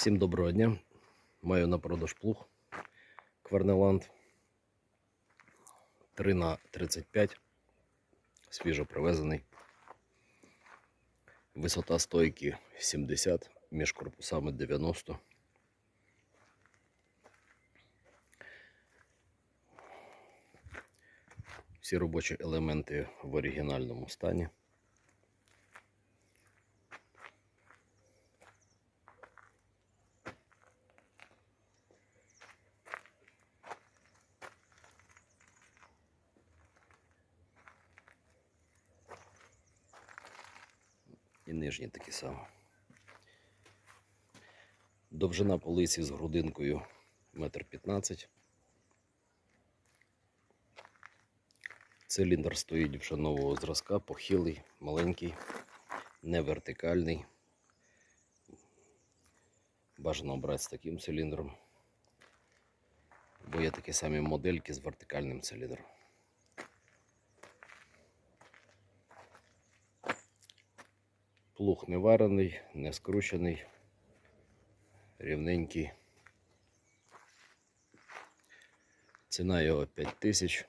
Всім доброго дня. Маю на продаж плуг Кварнеланд 3 на 35 свіжо привезений. Висота стойки 70, між корпусами 90. Всі робочі елементи в оригінальному стані. І нижні такі самі. Довжина полиці з грудинкою 1,15 м. Циліндр стоїть вже нового зразка, похилий, маленький, не вертикальний. Бажано брати з таким циліндром. Бо є такі самі модельки з вертикальним циліндром. Плуг не варений, не скручений, рівненький. Ціна його 5 тисяч.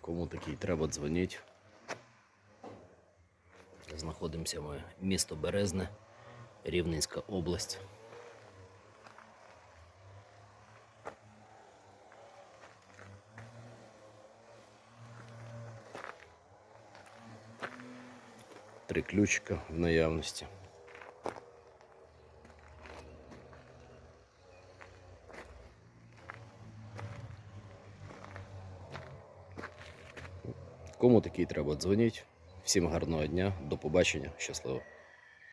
Кому такий треба дзвоніть. Знаходимося ми місто Березне, Рівненська область. Три ключика в наявності. Кому такий треба дзвоніть. Всім гарного дня, до побачення, щасливо.